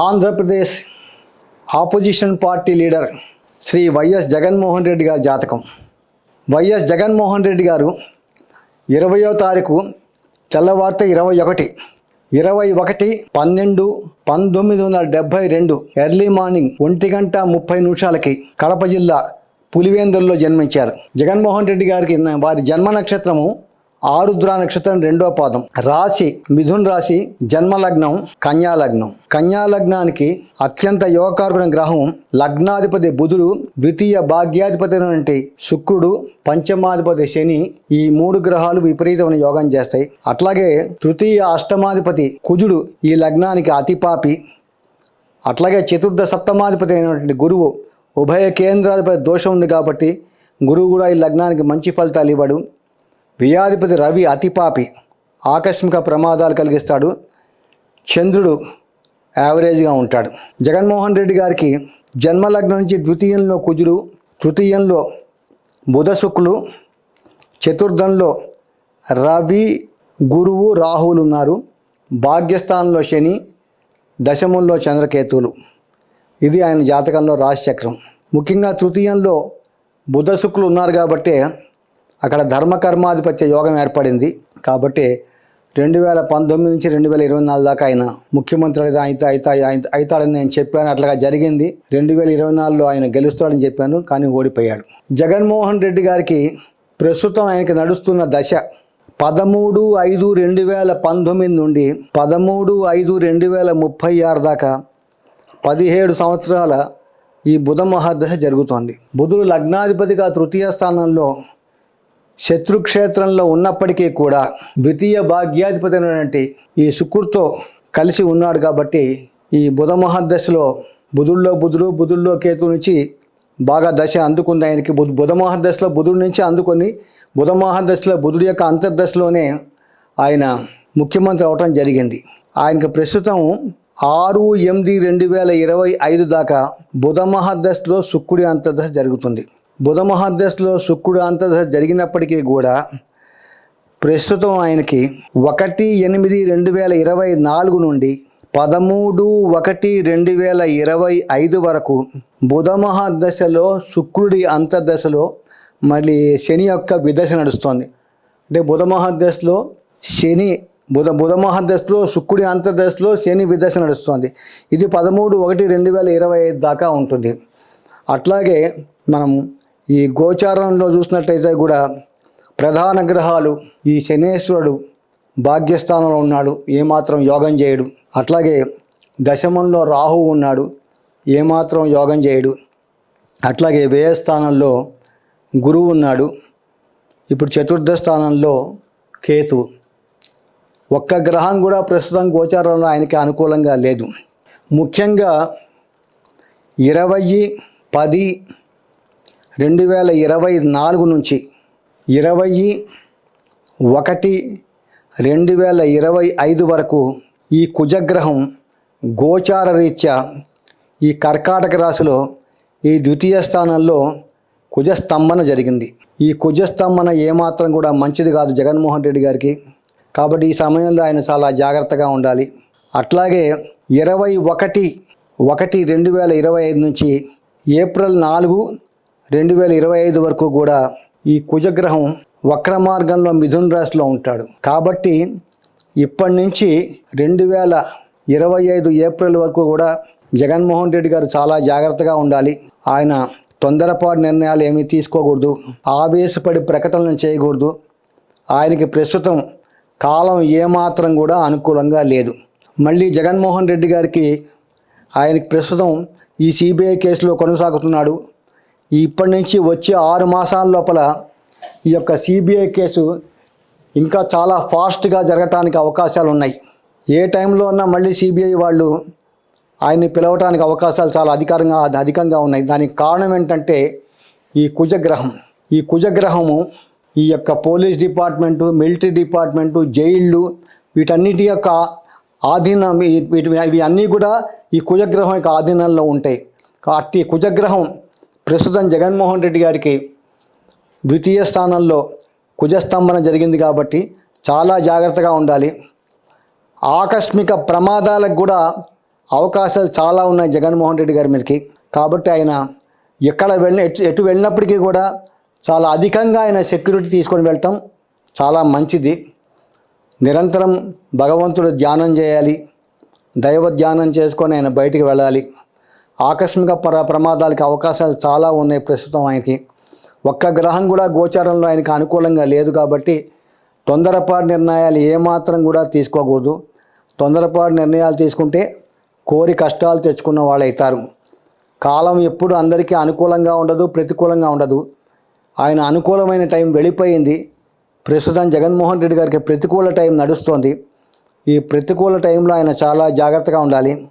Andhra Pradesh opposition party leader Shri Y S Jaganmohan Reddy గారి జాతకం. YS Jaganmohan Reddy గారు ఇరవయో తారీఖు తెల్లవారితే ఇరవై ఒకటి ఇరవై ఒకటి పన్నెండు పంతొమ్మిది వందల డెబ్భై రెండు ఎర్లీ మార్నింగ్ ఒంటి గంట ముప్పై నిమిషాలకి కడప జిల్లా పులివేందుల్లో జన్మించారు. జగన్మోహన్ రెడ్డి గారికి వారి జన్మ నక్షత్రము ఆరుద్ర నక్షత్రం రెండో పాదం. రాశి మిథున్ రాశి జన్మ లగ్నం కన్యాలగ్నానికి అత్యంత యోగకారకుడైన గ్రహం లగ్నాధిపతి బుధుడు ద్వితీయ భాగ్యాధిపతి అయినటువంటి శుక్రుడు పంచమాధిపతి శని ఈ మూడు గ్రహాలు విపరీతమైన యోగం చేస్తాయి. అట్లాగే తృతీయ అష్టమాధిపతి కుజుడు ఈ లగ్నానికి అతిపాపి అట్లాగే చతుర్థ సప్తమాధిపతి అయినటువంటి గురువు ఉభయ కేంద్రాధిపతి దోషం ఉంది కాబట్టి గురువు కూడా ఈ లగ్నానికి మంచి ఫలితాలు ఇవ్వడు. వ్యయాధిపతి రవి అతిపాపి ఆకస్మిక ప్రమాదాలు కలిగిస్తాడు. చంద్రుడు యావరేజ్గా ఉంటాడు. జగన్మోహన్ రెడ్డి గారికి జన్మలగ్నం నుంచి ద్వితీయంలో కుజుడు తృతీయంలో బుధ శుక్రులు చతుర్థంలో రవి గురువు రాహువులు ఉన్నారు. భాగ్యస్థానంలో శని దశమంలో చంద్రకేతువులు. ఇది ఆయన జాతకంలో రాశిచక్రం ముఖ్యంగా తృతీయంలో బుధ శుక్రులు ఉన్నారు కాబట్టి అక్కడ ధర్మకర్మాధిపత్య యోగం ఏర్పడింది. కాబట్టి రెండు వేల పంతొమ్మిది నుంచి రెండు వేల ఇరవై నాలుగు దాకా ఆయన ముఖ్యమంత్రి అయితే అయితే అవుతాడని నేను చెప్పాను. అట్లాగా జరిగింది. రెండు వేల ఇరవై నాలుగులో ఆయన గెలుస్తాడని చెప్పాను కానీ ఓడిపోయాడు. జగన్మోహన్ రెడ్డి గారికి ప్రస్తుతం ఆయనకి నడుస్తున్న దశ పదమూడు ఐదు రెండు వేల పంతొమ్మిది నుండి పదమూడు ఐదు రెండు వేల ముప్పై ఆరు దాకా పదిహేడు సంవత్సరాల ఈ బుధ మహాదశ జరుగుతోంది. బుధుడు లగ్నాధిపతిగా తృతీయ స్థానంలో శత్రుక్షేత్రంలో ఉన్నప్పటికీ కూడా ద్వితీయ భాగ్యాధిపతి అయినటువంటి ఈ శుక్రుడితో కలిసి ఉన్నాడు కాబట్టి ఈ బుధ మహాదశలో బుధుల్లో బుధుడు బుధుల్లో కేతు నుంచి బాగా దశ అందుకుంది ఆయనకి. బుధ బుధ మహాదశలో బుధుడి నుంచి అందుకొని బుధ మహాదశలో బుధుడి యొక్క అంతర్దశలోనే ఆయన ముఖ్యమంత్రి అవటం జరిగింది. ఆయనకు ప్రస్తుతం ఆరు ఎనిమిది రెండు వేల ఇరవై ఐదు దాకా బుధ మహాదశలో శుక్రుడి అంతర్దశ జరుగుతుంది. బుధ మహాదశలో శుక్రుడు అంతర్దశ జరిగినప్పటికీ కూడా ప్రస్తుతం ఆయనకి ఒకటి ఎనిమిది రెండు వేల ఇరవై నాలుగు నుండి పదమూడు ఒకటి రెండు వేల ఇరవై ఐదు వరకు బుధ మహాదశలో శుక్రుడి అంతర్దశలో మళ్ళీ శని యొక్క విదశ నడుస్తోంది. అంటే బుధ మహాదశలో శని బుధ బుధ మహాదశలో శుక్రుడి అంతర్దశలో శని విదశ నడుస్తోంది. ఇది పదమూడు ఒకటి రెండు వేల ఇరవై ఐదు దాకా ఉంటుంది. అట్లాగే మనం ఈ గోచారంలో చూసినట్టయితే కూడా ప్రధాన గ్రహాలు ఈ శనేశ్వరుడు భాగ్యస్థానంలో ఉన్నాడు ఏమాత్రం యోగం చేయడు. అట్లాగే దశమంలో రాహు ఉన్నాడు ఏమాత్రం యోగం చేయడు. అట్లాగే వ్యయస్థానంలో గురువు ఉన్నాడు. ఇప్పుడు చతుర్థ స్థానంలో కేతు. ఒక్క గ్రహం కూడా ప్రస్తుతం గోచారంలో ఆయనకి అనుకూలంగా లేదు. ముఖ్యంగా ఇరవై పది రెండు వేల ఇరవై నాలుగు నుంచి ఇరవై ఒకటి రెండు వేల ఇరవై ఐదు వరకు ఈ కుజగ్రహం గోచార రీత్యా ఈ కర్కాటక రాశిలో ఈ ద్వితీయ స్థానంలో కుజస్తంభన జరిగింది. ఈ కుజస్తంభన ఏమాత్రం కూడా మంచిది కాదు జగన్మోహన్ రెడ్డి గారికి. కాబట్టి ఈ సమయంలో ఆయన చాలా జాగ్రత్తగా ఉండాలి. అట్లాగే ఇరవై ఒకటి ఒకటి రెండు వేల ఇరవై ఐదు నుంచి ఏప్రిల్ నాలుగు రెండు వేల ఇరవై ఐదు వరకు కూడా ఈ కుజగ్రహం వక్ర మార్గంలో మిథున్ రాశిలో ఉంటాడు. కాబట్టి ఇప్పటి నుంచి రెండు వేల ఇరవై ఐదు ఏప్రిల్ వరకు కూడా జగన్మోహన్ రెడ్డి గారు చాలా జాగ్రత్తగా ఉండాలి. ఆయన తొందరపాటు నిర్ణయాలు ఏమీ తీసుకోకూడదు. ఆవేశపడి ప్రకటనలు చేయకూడదు. ఆయనకి ప్రస్తుతం కాలం ఏమాత్రం కూడా అనుకూలంగా లేదు. మళ్ళీ జగన్మోహన్ రెడ్డి గారికి ఆయనకి ప్రస్తుతం ఈ సిబిఐ కేసులో కొనసాగుతున్నాడు. ఇప్పటి నుంచి వచ్చే ఆరు మాసాల లోపల ఈ యొక్క సిబిఐ కేసు ఇంకా చాలా ఫాస్ట్గా జరగటానికి అవకాశాలు ఉన్నాయి. ఏ టైంలో ఉన్నా మళ్ళీ సిబిఐ వాళ్ళు ఆయన్ని పిలవటానికి అవకాశాలు చాలా అధికారంగా అధికంగా ఉన్నాయి. దానికి కారణం ఏంటంటే ఈ కుజగ్రహం. ఈ కుజగ్రహము ఈ యొక్క పోలీస్ డిపార్ట్మెంటు మిలిటరీ డిపార్ట్మెంటు జైళ్ళు వీటన్నిటి యొక్క ఆధీనం వీటి ఇవి అన్నీ కూడా ఈ కుజగ్రహం యొక్క ఆధీనంలో ఉంటాయి. కాబట్టి కుజగ్రహం ప్రస్తుతం జగన్మోహన్ రెడ్డి గారికి ద్వితీయ స్థానంలో కుజస్తంభన జరిగింది కాబట్టి చాలా జాగ్రత్తగా ఉండాలి. ఆకస్మిక ప్రమాదాలకు కూడా అవకాశాలు చాలా ఉన్నాయి జగన్మోహన్ రెడ్డి గారి మీదకి. కాబట్టి ఆయన ఎక్కడ వెళ్ళిన ఎటు ఎటు వెళ్ళినప్పటికీ కూడా చాలా అధికంగా ఆయన సెక్యూరిటీ తీసుకొని వెళ్ళటం చాలా మంచిది. నిరంతరం భగవంతుడు ధ్యానం చేయాలి. దైవ ధ్యానం చేసుకొని ఆయన బయటికి వెళ్ళాలి. ఆకస్మిక ప్ర ప్రమాదాలకి అవకాశాలు చాలా ఉన్నాయి ప్రస్తుతం ఆయనకి. ఒక్క గ్రహం కూడా గోచారంలో ఆయనకు అనుకూలంగా లేదు కాబట్టి తొందరపాటు నిర్ణయాలు ఏమాత్రం కూడా తీసుకోకూడదు. తొందరపాటు నిర్ణయాలు తీసుకుంటే కోరి కష్టాలు తెచ్చుకున్న వాళ్ళు అవుతారు. కాలం ఎప్పుడు అందరికీ అనుకూలంగా ఉండదు ప్రతికూలంగా ఉండదు. ఆయన అనుకూలమైన టైం వెళ్ళిపోయింది. ప్రస్తుతం జగన్మోహన్ రెడ్డి గారికి ప్రతికూల టైం నడుస్తోంది. ఈ ప్రతికూల టైంలో ఆయన చాలా జాగ్రత్తగా ఉండాలి.